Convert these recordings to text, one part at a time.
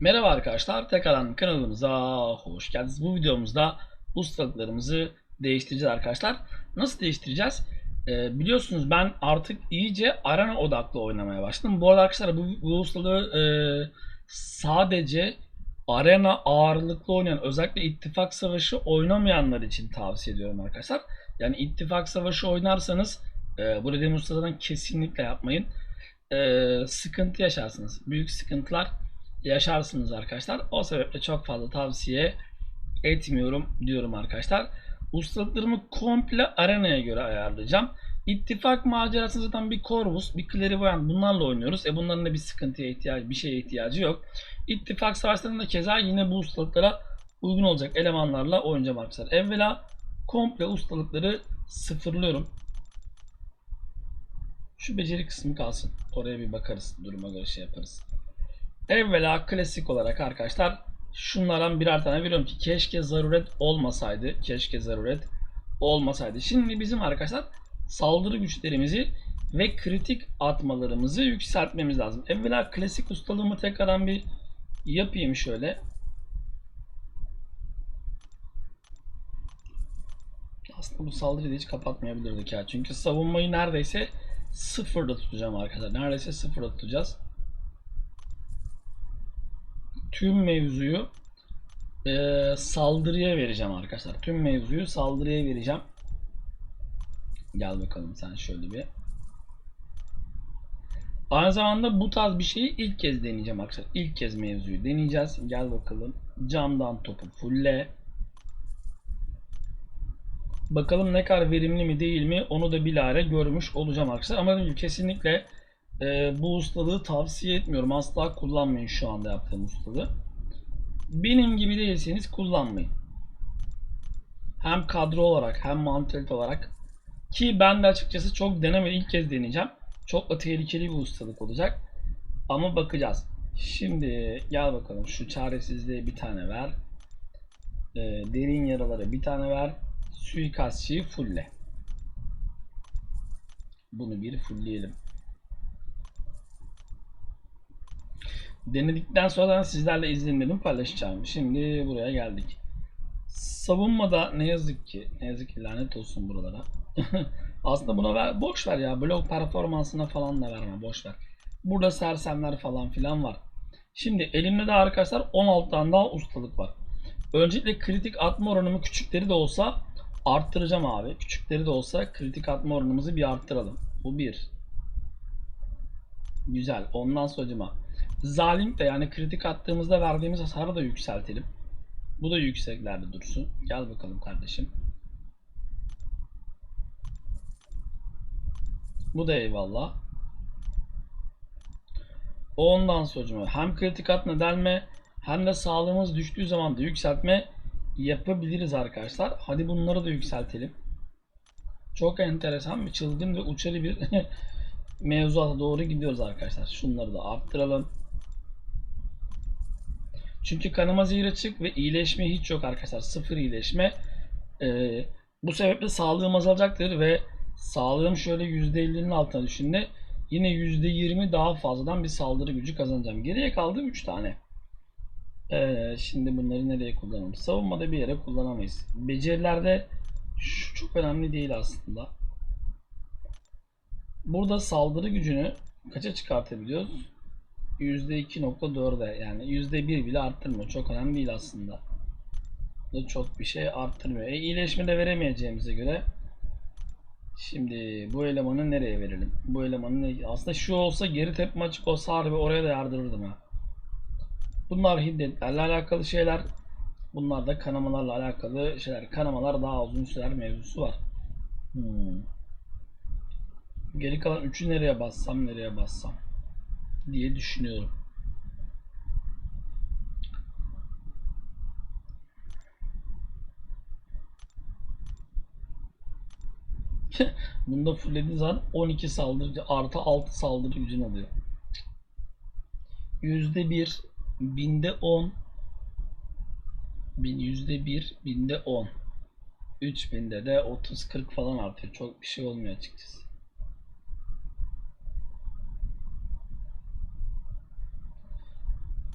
Merhaba arkadaşlar, tekrardan kanalımıza hoş geldiniz. Bu videomuzda ustalıklarımızı değiştireceğiz arkadaşlar. Nasıl değiştireceğiz? Ee, biliyorsunuz ben artık iyice arena odaklı oynamaya başladım. Bu arada arkadaşlar bu, bu ustalığı e, sadece arena ağırlıklı oynayan, özellikle ittifak savaşı oynamayanlar için tavsiye ediyorum arkadaşlar. Yani ittifak savaşı oynarsanız e, bu dediğim ustalardan kesinlikle yapmayın. E, sıkıntı yaşarsınız. Büyük sıkıntılar yaşarsınız arkadaşlar. O sebeple çok fazla tavsiye etmiyorum diyorum arkadaşlar. Ustalıklarımı komple arenaya göre ayarlayacağım. İttifak macerasında zaten bir Corvus, bir Clairvoyant bunlarla oynuyoruz. E bunların da bir sıkıntıya ihtiyacı, bir şeye ihtiyacı yok. İttifak savaşlarında keza yine bu ustalıklara uygun olacak elemanlarla oynayacağım arkadaşlar. Evvela komple ustalıkları sıfırlıyorum. Şu beceri kısmı kalsın. Oraya bir bakarız. Duruma göre şey yaparız. Evvela klasik olarak arkadaşlar şunlardan birer tane veriyorum ki keşke zaruret olmasaydı. Keşke zaruret olmasaydı. Şimdi bizim arkadaşlar saldırı güçlerimizi ve kritik atmalarımızı yükseltmemiz lazım. Evvela klasik ustalığımı tekrardan bir yapayım şöyle. Aslında bu saldırıyı da hiç kapatmayabilirdik ya. Çünkü savunmayı neredeyse sıfırda tutacağım arkadaşlar. Neredeyse sıfırda tutacağız tüm mevzuyu e, saldırıya vereceğim arkadaşlar. Tüm mevzuyu saldırıya vereceğim. Gel bakalım sen şöyle bir. Aynı zamanda bu tarz bir şeyi ilk kez deneyeceğim arkadaşlar. İlk kez mevzuyu deneyeceğiz. Gel bakalım. Camdan topu fulle. Bakalım ne kadar verimli mi değil mi onu da bilare görmüş olacağım arkadaşlar. Ama kesinlikle e, bu ustalığı tavsiye etmiyorum. Asla kullanmayın şu anda yaptığım ustalığı. Benim gibi değilseniz kullanmayın. Hem kadro olarak hem mantalite olarak. Ki ben de açıkçası çok denemedim. ilk kez deneyeceğim. Çok da tehlikeli bir ustalık olacak. Ama bakacağız. Şimdi gel bakalım şu çaresizliğe bir tane ver. E, derin yaralara bir tane ver. Suikastçıyı fulle. Bunu bir fullleyelim. Denedikten sonra sizlerle izlenimlerimi paylaşacağım. Şimdi buraya geldik. Savunmada ne yazık ki, ne yazık ki lanet olsun buralara. Aslında buna ver, boş ver ya. Blok performansına falan da verme, boş ver. Burada sersemler falan filan var. Şimdi elimde de arkadaşlar 16 tane daha ustalık var. Öncelikle kritik atma oranımı küçükleri de olsa arttıracağım abi. Küçükleri de olsa kritik atma oranımızı bir arttıralım. Bu bir. Güzel. Ondan sonra Zalim de yani kritik attığımızda verdiğimiz hasarı da yükseltelim. Bu da yükseklerde dursun. Gel bakalım kardeşim. Bu da eyvallah. Ondan sonra hem kritik atma delme hem de sağlığımız düştüğü zaman da yükseltme yapabiliriz arkadaşlar. Hadi bunları da yükseltelim. Çok enteresan bir çılgın ve uçarı bir mevzuata doğru gidiyoruz arkadaşlar. Şunları da arttıralım. Çünkü kanama zehir açık ve iyileşme hiç yok arkadaşlar. Sıfır iyileşme. Ee, bu sebeple sağlığım azalacaktır ve sağlığım şöyle %50'nin altına düşünde yine %20 daha fazladan bir saldırı gücü kazanacağım. Geriye kaldı 3 tane. Ee, şimdi bunları nereye kullanalım? Savunmada bir yere kullanamayız. Becerilerde şu çok önemli değil aslında. Burada saldırı gücünü kaça çıkartabiliyoruz? %2.4'e yani %1 bile arttırmıyor. Çok önemli değil aslında. Bu çok bir şey arttırmıyor. E, iyileşme de veremeyeceğimize göre şimdi bu elemanı nereye verelim? Bu elemanı? Aslında şu olsa geri tepme açık olsa harbi oraya da yardırırdım ha. Bunlar hiddetlerle alakalı şeyler. Bunlar da kanamalarla alakalı şeyler. Kanamalar daha uzun sürer mevzusu var. Hmm. Geri kalan üçü nereye bassam nereye bassam diye düşünüyorum. Bunda fullediğin zaman 12 saldırı artı 6 saldırı gücün alıyor. %1 binde 10 bin %1 binde 10 3000'de de 30-40 falan artıyor. Çok bir şey olmuyor açıkçası.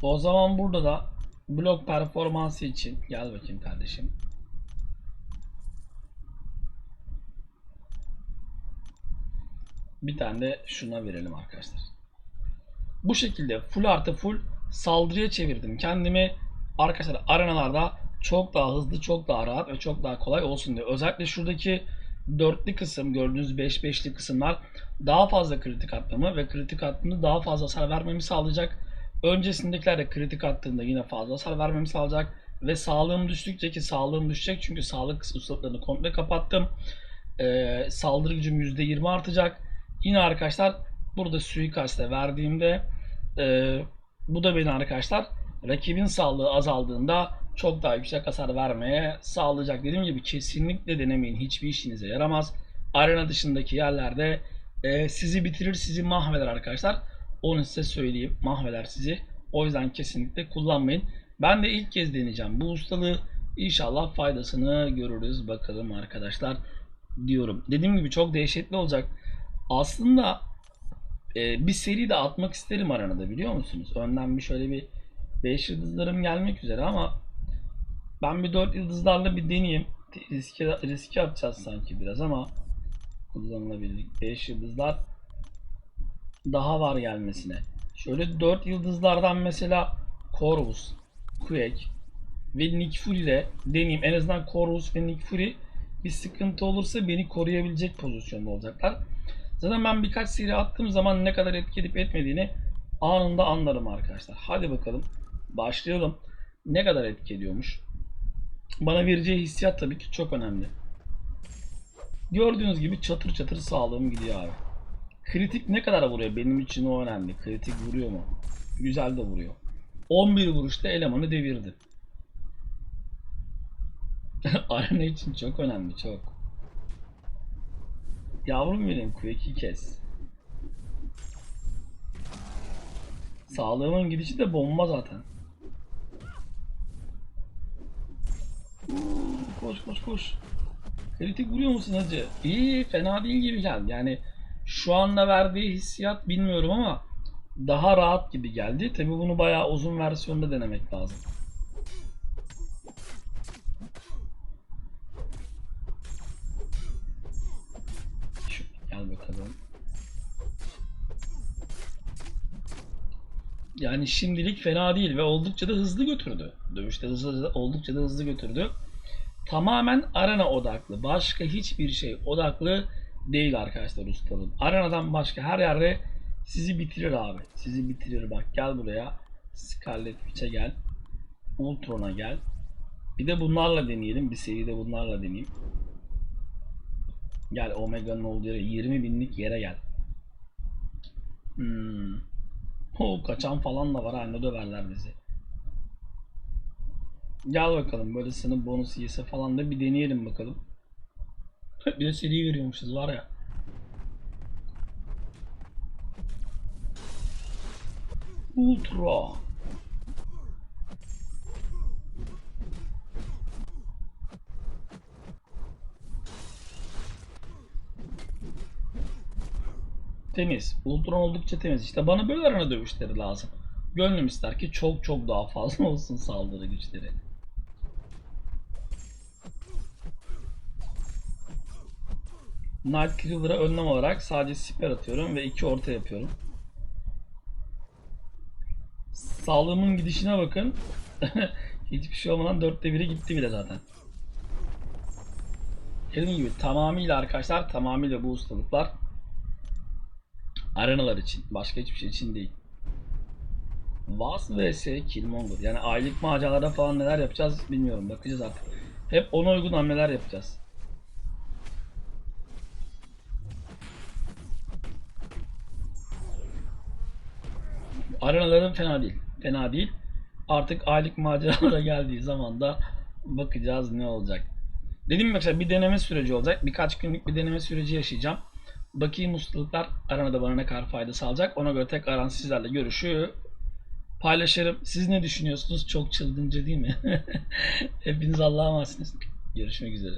O zaman burada da blok performansı için gel bakayım kardeşim. Bir tane de şuna verelim arkadaşlar. Bu şekilde full artı full saldırıya çevirdim. Kendimi arkadaşlar arenalarda çok daha hızlı, çok daha rahat ve çok daha kolay olsun diye. Özellikle şuradaki dörtlü kısım, gördüğünüz 5-5'li kısımlar daha fazla kritik atmamı ve kritik attığımda daha fazla hasar vermemi sağlayacak. Öncesindekiler de kritik attığında yine fazla hasar vermemi sağlayacak. Ve sağlığım düştükçe ki sağlığım düşecek çünkü sağlık ustalıklarını komple kapattım. Ee, saldırı gücüm %20 artacak. Yine arkadaşlar burada suikaste verdiğimde e, bu da beni arkadaşlar rakibin sağlığı azaldığında çok daha yüksek hasar vermeye sağlayacak. Dediğim gibi kesinlikle denemeyin. Hiçbir işinize yaramaz. Arena dışındaki yerlerde e, sizi bitirir, sizi mahveder arkadaşlar. Onu size söyleyeyim. Mahveder sizi. O yüzden kesinlikle kullanmayın. Ben de ilk kez deneyeceğim. Bu ustalığı inşallah faydasını görürüz. Bakalım arkadaşlar diyorum. Dediğim gibi çok dehşetli olacak. Aslında e, bir seri de atmak isterim aranada biliyor musunuz? Önden bir şöyle bir 5 yıldızlarım gelmek üzere ama ben bir 4 yıldızlarla bir deneyeyim. Riske, riske atacağız sanki biraz ama kullanılabilir. 5 yıldızlar daha var gelmesine. Şöyle 4 yıldızlardan mesela Corvus, Quake ve Nick Fury ile deneyeyim. En azından Corvus ve Nick Fury bir sıkıntı olursa beni koruyabilecek pozisyonda olacaklar. Zaten ben birkaç seri attığım zaman ne kadar etki edip etmediğini anında anlarım arkadaşlar. Hadi bakalım başlayalım. Ne kadar etki ediyormuş? Bana vereceği hissiyat tabii ki çok önemli. Gördüğünüz gibi çatır çatır sağlığım gidiyor abi. Kritik ne kadar vuruyor? Benim için o önemli. Kritik vuruyor mu? Güzel de vuruyor. 11 vuruşta elemanı devirdi. Arena için çok önemli çok. Yavrum benim Quake'i kes. Sağlığımın gidişi de bomba zaten. Koş koş koş. Kritik vuruyor musun hacı? İyi fena değil gibi geldi. Yani şu anda verdiği hissiyat bilmiyorum ama daha rahat gibi geldi. Tabi bunu bayağı uzun versiyonda denemek lazım. Şu, gel bakalım. Yani şimdilik fena değil ve oldukça da hızlı götürdü. Dövüşte hızlı, oldukça da hızlı götürdü. Tamamen arena odaklı. Başka hiçbir şey odaklı değil arkadaşlar ustalığın. Arenadan başka her yerde sizi bitirir abi. Sizi bitirir bak gel buraya. Scarlet Witch'e gel. Ultron'a gel. Bir de bunlarla deneyelim. Bir seride bunlarla deneyeyim. Gel Omega'nın olduğu yere 20 binlik yere gel. Hmm. O kaçan falan da var ha ne döverler bizi. Gel bakalım böyle sınıf bonus yese falan da bir deneyelim bakalım. Bir de seri veriyormuşuz var ya. Ultra. Temiz. Ultron oldukça temiz. İşte bana böyle arana dövüşleri lazım. Gönlüm ister ki çok çok daha fazla olsun saldırı güçleri. Night Killer'a önlem olarak sadece siper atıyorum ve iki orta yapıyorum. Sağlığımın gidişine bakın. Hiçbir şey olmadan dörtte biri gitti bile zaten. Dediğim gibi tamamıyla arkadaşlar tamamıyla bu ustalıklar arenalar için. Başka hiçbir şey için değil. Vas vs Killmonger. Yani aylık maceralarda falan neler yapacağız bilmiyorum. Bakacağız artık. Hep ona uygun hamleler yapacağız. Arenaların fena değil. Fena değil. Artık aylık maceralara geldiği zaman da bakacağız ne olacak. Dediğim gibi mesela bir deneme süreci olacak. Birkaç günlük bir deneme süreci yaşayacağım. Bakayım ustalıklar aranada bana ne kadar fayda sağlayacak. Ona göre tekrar sizlerle görüşü paylaşırım. Siz ne düşünüyorsunuz? Çok çılgınca değil mi? Hepiniz Allah'a emanetsiniz. Görüşmek üzere.